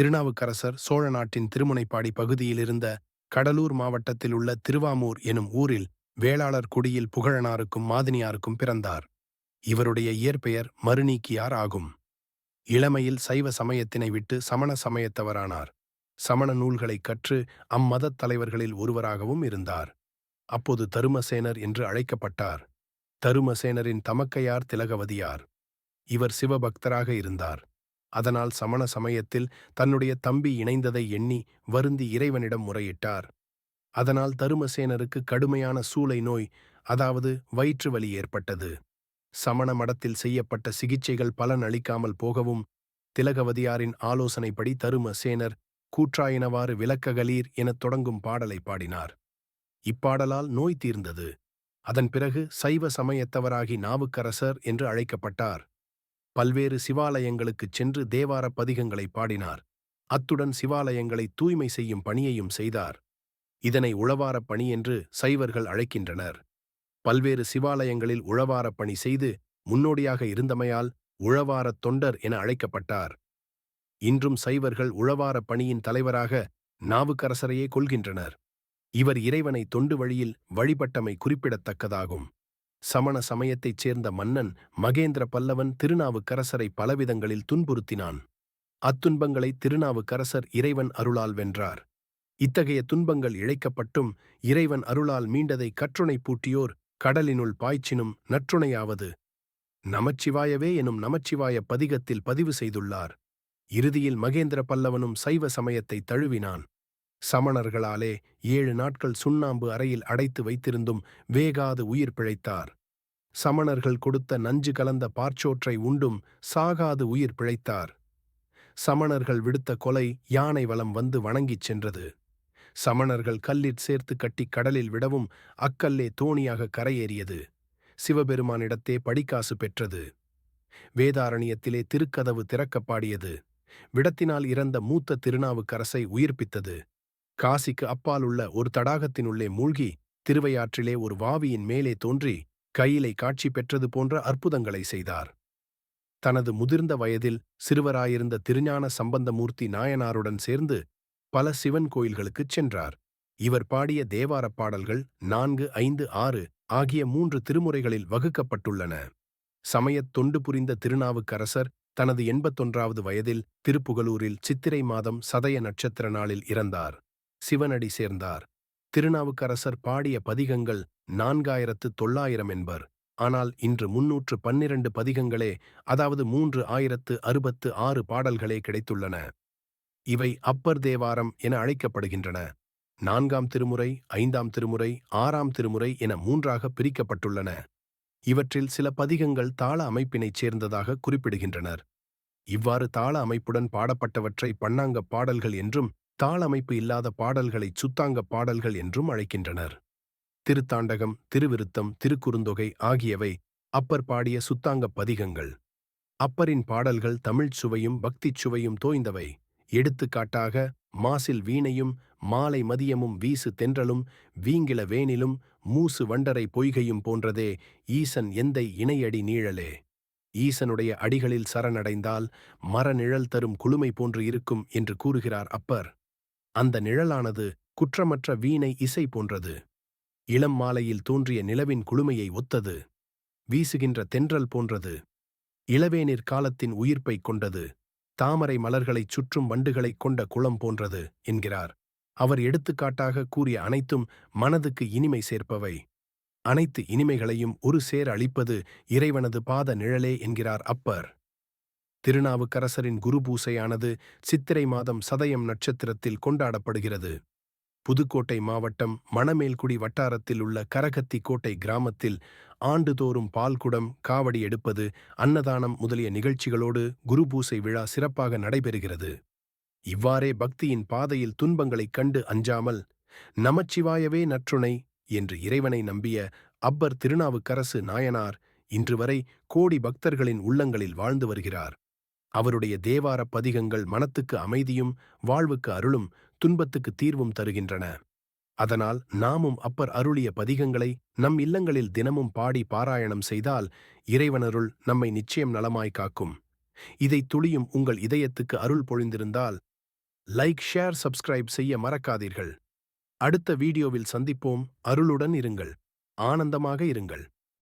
திருநாவுக்கரசர் சோழ நாட்டின் திருமுனைப்பாடி பகுதியில் இருந்த கடலூர் மாவட்டத்தில் உள்ள திருவாமூர் எனும் ஊரில் வேளாளர் குடியில் புகழனாருக்கும் மாதினியாருக்கும் பிறந்தார். இவருடைய இயற்பெயர் மருநீக்கியார் ஆகும். இளமையில் சைவ சமயத்தினை விட்டு சமண சமயத்தவரானார். சமண நூல்களைக் கற்று அம்மதத் தலைவர்களில் ஒருவராகவும் இருந்தார். அப்போது தருமசேனர் என்று அழைக்கப்பட்டார். தருமசேனரின் தமக்கையார் திலகவதியார். இவர் சிவபக்தராக இருந்தார். அதனால் சமண சமயத்தில் தன்னுடைய தம்பி இணைந்ததை எண்ணி வருந்தி இறைவனிடம் முறையிட்டார். அதனால் தருமசேனருக்கு கடுமையான சூளை நோய் அதாவது வயிற்று வலி ஏற்பட்டது. சமண மடத்தில் செய்யப்பட்ட சிகிச்சைகள் பலன் அளிக்காமல் போகவும் திலகவதியாரின் ஆலோசனைப்படி தருமசேனர் கூற்றாயினவாறு விளக்ககலீர் எனத் தொடங்கும் பாடலை பாடினார். இப்பாடலால் நோய் தீர்ந்தது. அதன் பிறகு சைவ சமயத்தவராகி நாவுக்கரசர் என்று அழைக்கப்பட்டார். பல்வேறு சிவாலயங்களுக்குச் சென்று தேவார பதிகங்களை பாடினார். அத்துடன் சிவாலயங்களை தூய்மை செய்யும் பணியையும் செய்தார். இதனை உழவாரப் பணி என்று சைவர்கள் அழைக்கின்றனர். பல்வேறு சிவாலயங்களில் உழவாரப் பணி செய்து முன்னோடியாக இருந்தமையால் உழவாரத் தொண்டர் என அழைக்கப்பட்டார். இன்றும் சைவர்கள் உழவாரப் பணியின் தலைவராக நாவுக்கரசரையே கொள்கின்றனர். இவர் இறைவனை தொண்டு வழியில் வழிபட்டமை குறிப்பிடத்தக்கதாகும். சமண சமயத்தைச் சேர்ந்த மன்னன் மகேந்திர பல்லவன் திருநாவுக்கரசரை பலவிதங்களில் துன்புறுத்தினான். அத்துன்பங்களை திருநாவுக்கரசர் இறைவன் அருளால் வென்றார். இத்தகைய துன்பங்கள் இழைக்கப்பட்டும் இறைவன் அருளால் மீண்டதை கற்றுணை பூட்டியோர் கடலினுள் பாய்ச்சினும் நற்றுணையாவது. நமச்சிவாயவே எனும் நமச்சிவாய பதிகத்தில் பதிவு செய்துள்ளார். இறுதியில் மகேந்திர பல்லவனும் சைவ சமயத்தை தழுவினான். சமணர்களாலே ஏழு நாட்கள் சுண்ணாம்பு அறையில் அடைத்து வைத்திருந்தும் வேகாது உயிர் பிழைத்தார். சமணர்கள் கொடுத்த நஞ்சு கலந்த பார்ச்சோற்றை உண்டும் சாகாது உயிர் பிழைத்தார். சமணர்கள் விடுத்த கொலை யானை வலம் வந்து வணங்கிச் சென்றது. சமணர்கள் கல்லிற் சேர்த்து கட்டி கடலில் விடவும் அக்கல்லே தோணியாக கரையேறியது. சிவபெருமானிடத்தே படிக்காசு பெற்றது. வேதாரண்யத்திலே திருக்கதவு திறக்கப்பாடியது விடத்தினால் இறந்த மூத்த திருநாவுக்கரசை உயிர்ப்பித்தது. காசிக்கு அப்பாலுள்ள ஒரு தடாகத்தினுள்ளே மூழ்கி திருவையாற்றிலே ஒரு வாவியின் மேலே தோன்றி கையிலை காட்சி பெற்றது போன்ற அற்புதங்களை செய்தார். தனது முதிர்ந்த வயதில் சிறுவராயிருந்த திருஞான சம்பந்தமூர்த்தி நாயனாருடன் சேர்ந்து பல சிவன் கோயில்களுக்குச் சென்றார். இவர் பாடிய தேவாரப் பாடல்கள் நான்கு ஐந்து ஆறு ஆகிய மூன்று திருமுறைகளில் வகுக்கப்பட்டுள்ளன. சமயத் தொண்டு புரிந்த திருநாவுக்கரசர் தனது எண்பத்தொன்றாவது வயதில் திருப்புகலூரில் சித்திரை மாதம் சதய நட்சத்திர நாளில் இறந்தார். சிவனடி சேர்ந்தார். திருநாவுக்கரசர் பாடிய பதிகங்கள் நான்காயிரத்து தொள்ளாயிரம் என்பர். ஆனால் இன்று முன்னூற்று பன்னிரண்டு பதிகங்களே அதாவது மூன்று ஆயிரத்து அறுபத்து ஆறு பாடல்களே கிடைத்துள்ளன. இவை அப்பர் தேவாரம் என அழைக்கப்படுகின்றன. நான்காம் திருமுறை ஐந்தாம் திருமுறை ஆறாம் திருமுறை என மூன்றாக பிரிக்கப்பட்டுள்ளன. இவற்றில் சில பதிகங்கள் தாள அமைப்பினைச் சேர்ந்ததாக குறிப்பிடுகின்றனர். இவ்வாறு தாள அமைப்புடன் பாடப்பட்டவற்றை பண்ணாங்கப் பாடல்கள் என்றும் தாளமைப்பு இல்லாத பாடல்களை சுத்தாங்கப் பாடல்கள் என்றும் அழைக்கின்றனர். திருத்தாண்டகம் திருவிருத்தம் திருக்குறுந்தொகை ஆகியவை அப்பர் பாடிய சுத்தாங்கப் பதிகங்கள். அப்பரின் பாடல்கள் தமிழ்ச் சுவையும் பக்திச் சுவையும் தோய்ந்தவை. எடுத்துக்காட்டாக மாசில் வீணையும் மாலை மதியமும் வீசு தென்றலும் வீங்கில வேனிலும் மூசு வண்டரை பொய்கையும் போன்றதே ஈசன் எந்தை இணையடி நீழலே. ஈசனுடைய அடிகளில் சரணடைந்தால் மரநிழல் தரும் குளுமை போன்று இருக்கும் என்று கூறுகிறார் அப்பர். அந்த நிழலானது குற்றமற்ற வீணை இசை போன்றது. இளம் மாலையில் தோன்றிய நிலவின் குளுமையை ஒத்தது. வீசுகின்ற தென்றல் போன்றது. இளவேநீர் காலத்தின் உயிர்ப்பைக் கொண்டது. தாமரை மலர்களைச் சுற்றும் வண்டுகளைக் கொண்ட குளம் போன்றது என்கிறார். அவர் எடுத்துக்காட்டாக கூறிய அனைத்தும் மனதுக்கு இனிமை சேர்ப்பவை. அனைத்து இனிமைகளையும் ஒரு சேர அளிப்பது இறைவனது பாத நிழலே என்கிறார் அப்பர். திருநாவுக்கரசரின் குருபூசையானது சித்திரை மாதம் சதயம் நட்சத்திரத்தில் கொண்டாடப்படுகிறது. புதுக்கோட்டை மாவட்டம் மணமேல்குடி வட்டாரத்தில் உள்ள கரகத்தி கோட்டை கிராமத்தில் ஆண்டுதோறும் பால்குடம் காவடி எடுப்பது அன்னதானம் முதலிய நிகழ்ச்சிகளோடு குருபூசை விழா சிறப்பாக நடைபெறுகிறது. இவ்வாறே பக்தியின் பாதையில் துன்பங்களைக் கண்டு அஞ்சாமல் நமச்சிவாயவே நற்றுணை என்று இறைவனை நம்பிய அப்பர் திருநாவுக்கரசு நாயனார் இன்று வரை கோடி பக்தர்களின் உள்ளங்களில் வாழ்ந்து வருகிறார். அவருடைய தேவாரப் பதிகங்கள் மனத்துக்கு அமைதியும் வாழ்வுக்கு அருளும் துன்பத்துக்கு தீர்வும் தருகின்றன. அதனால் நாமும் அப்பர் அருளிய பதிகங்களை நம் இல்லங்களில் தினமும் பாடி பாராயணம் செய்தால் இறைவனருள் நம்மை நிச்சயம் நலமாய் காக்கும். இதை துளியும் உங்கள் இதயத்துக்கு அருள் பொழிந்திருந்தால் லைக் ஷேர் சப்ஸ்கிரைப் செய்ய மறக்காதீர்கள். அடுத்த வீடியோவில் சந்திப்போம். அருளுடன் இருங்கள். ஆனந்தமாக இருங்கள்.